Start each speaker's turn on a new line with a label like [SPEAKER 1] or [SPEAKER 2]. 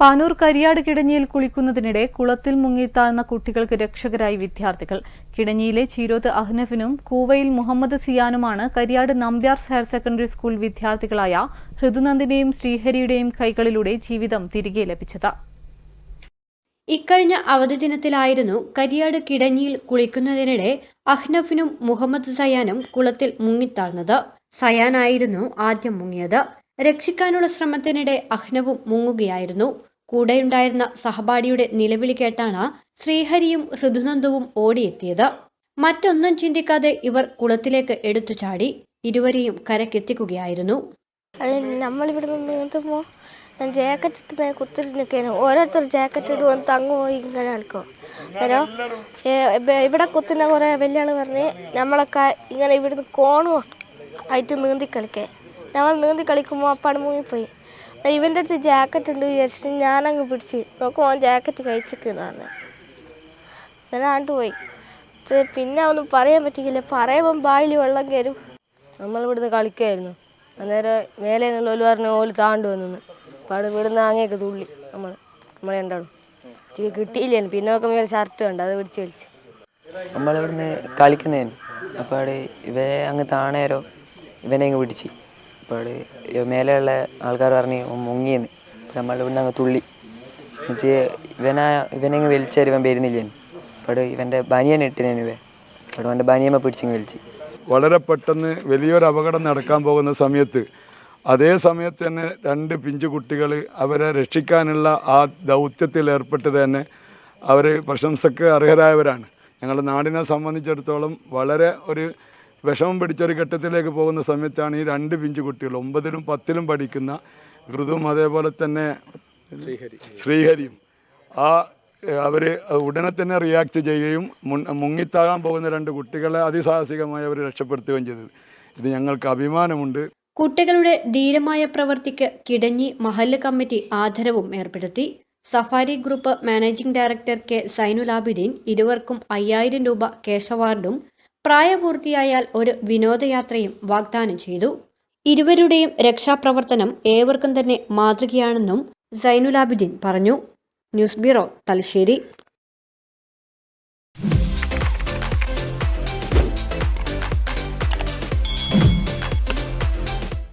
[SPEAKER 1] പാനൂർ കരിയാട് കിടഞ്ഞിയിൽ കുളിക്കുന്നതിനിടെ കുളത്തിൽ മുങ്ങിത്താഴ്ന്ന കുട്ടികൾക്ക് രക്ഷകരായി വിദ്യാർത്ഥികൾ. കിടഞ്ഞിയിലെ ചീരോത്ത് അഹ്നഫിനും കൂവയിൽ Muhammad സിയാനുമാണ് Kariyad Nambiars higher secondary school വിദ്യാർത്ഥികളായ ഋതുനന്ദിന്റെയും ശ്രീഹരിയുടെയും കൈകളിലൂടെ ജീവിതം തിരികെ ലഭിച്ചത്.
[SPEAKER 2] ഇക്കഴിഞ്ഞ അവധി ദിനത്തിലായിരുന്നു കരിയാട് കിടഞ്ഞിയിൽ കുളിക്കുന്നതിനിടെ അഹ്നഫിനും മുഹമ്മദ് സയാനും കുളത്തിൽ മുങ്ങിത്താഴ്ന്നത് സയാനായിരുന്നു ആദ്യം മുങ്ങിയത്. രക്ഷിക്കാനുള്ള ശ്രമത്തിനിടെ അഹ്നവും മുങ്ങുകയായിരുന്നു. കൂടെയുണ്ടായിരുന്ന സഹപാഠിയുടെ നിലവിളി കേട്ടാണ് ശ്രീഹരിയും ഹൃദുനന്ദവും ഓടിയെത്തിയത്. മറ്റൊന്നും ചിന്തിക്കാതെ ഇവർ കുളത്തിലേക്ക് എടുത്തു ചാടി ഇരുവരെയും കരക്കെത്തിക്കുകയായിരുന്നു
[SPEAKER 3] നമ്മളിവിടെ നിന്ന് ഞാൻ ജാക്കറ്റ് ഇട്ട് കുത്തിരി നിൽക്കാനും ഓരോരുത്തർ ജാക്കറ്റ് ഇടും തങ്ങുമോ ഇങ്ങനെ നിൽക്കും ഇവിടെ കുത്തുന്ന കുറേ വലിയ പറഞ്ഞ് നമ്മളൊക്കെ ഇങ്ങനെ ഇവിടുന്ന് കോണു ആയിട്ട് നീന്തി കളിക്കാൻ. നമ്മൾ നീന്തി കളിക്കുമ്പോൾ അപ്പാട് മുങ്ങിപ്പോയി. ഇവന്റെ അടുത്ത് ജാക്കറ്റ് ഉണ്ട് വിചാരിച്ചിട്ട് ഞാനങ്ങ് പിടിച്ച് നോക്കുമ്പോൾ അവൻ ജാക്കറ്റ് കഴിച്ചിരിക്കുന്നു പറഞ്ഞു. അങ്ങനെ ആണ്ട് പോയി. പിന്നെ ഒന്നും പറയാൻ പറ്റിയില്ല. പറയുമ്പം ബായിൽ വെള്ളം കയറും.
[SPEAKER 4] നമ്മളിവിടുന്ന് കളിക്കായിരുന്നു. അന്നേരം മേലെ നിന്നുള്ള ഓൽ പറഞ്ഞ ഓൽ താണ്ടു വന്നു അപ്പം അവിടെ ഇവിടുന്ന് അങ്ങേക്ക് തുള്ളി. നമ്മൾ നമ്മളെ ഉണ്ടാവും ടി കിട്ടിയില്ലേನು പിന്നെ നോക്കുമ്പോൾ ഒരു ഷർട്ട് ഉണ്ട് അത് പിടിച്ച് വലിച്ച്.
[SPEAKER 5] നമ്മളിവിടുന്ന് കളിക്കുന്നതിന് അപ്പോൾ അവിടെ ഇവരെ അങ്ങ് താണേരോ? ഇവനെ അങ്ങ് പിടിച്ച്. അപ്പോൾ മേലെയുള്ള ആൾക്കാർ പറഞ്ഞ് മുങ്ങിയെന്ന്. അപ്പോൾ നമ്മളിവിടുന്ന് അങ്ങ് തുള്ളി. എന്നിട്ട് ഇവനാ ഇവനെങ്ങ് വലിച്ചാൽ ഇവൻ വരുന്നില്ല അപ്പോൾ ഇവന്റെ ബനിയൻ ഇട്ടിനു ഇവൻ. അപ്പോൾ അവന്റെ ബനിയമ്മ പിടിച്ചിങ്ങ് വലിച്ച്.
[SPEAKER 6] വളരെ പെട്ടെന്ന് വലിയൊരു അപകടം നടക്കാൻ പോകുന്ന സമയത്ത് അതേ സമയത്ത് തന്നെ രണ്ട് പിഞ്ചു കുട്ടികൾ അവരെ രക്ഷിക്കാനുള്ള ആ ദൗത്യത്തിൽ ഏർപ്പെട്ട് തന്നെ അവർ പ്രശംസക്ക് അർഹരായവരാണ്. ഞങ്ങളുടെ നാടിനെ സംബന്ധിച്ചിടത്തോളം വളരെ ഒരു വിഷമം പിടിച്ചൊരു ഘട്ടത്തിലേക്ക് പോകുന്ന സമയത്താണ് ഈ രണ്ട് പിഞ്ചു കുട്ടികൾ ഒമ്പതിലും പത്തിലും പഠിക്കുന്ന ഋതുവും അതേപോലെ തന്നെ ശ്രീഹരിയും. ആ അവർ ഉടനെ തന്നെ റിയാക്ട് ചെയ്യുകയും മുൻ മുങ്ങിത്താകാൻ പോകുന്ന രണ്ട് കുട്ടികളെ അതിസാഹസികമായി അവർ രക്ഷപ്പെടുത്തുകയും ചെയ്തത്. ഇത് ഞങ്ങൾക്ക് അഭിമാനമുണ്ട്.
[SPEAKER 2] കുട്ടികളുടെ ധീരമായ പ്രവൃത്തിക്ക് കിടഞ്ഞി മഹല്ല് കമ്മിറ്റി ആദരവും ഏർപ്പെടുത്തി. Safari group managing director K Zainulabideen ഇരുവർക്കും അയ്യായിരം രൂപ കേശ അവാർഡും പ്രായപൂർത്തിയായാൽ ഒരു വിനോദയാത്രയും വാഗ്ദാനം ചെയ്തു. ഇരുവരുടെയും രക്ഷാപ്രവർത്തനം ഏവർക്കും തന്നെ മാതൃകയാണെന്നും സൈനുലാബിദ്ദീൻ പറഞ്ഞു. News bureau Thalassery.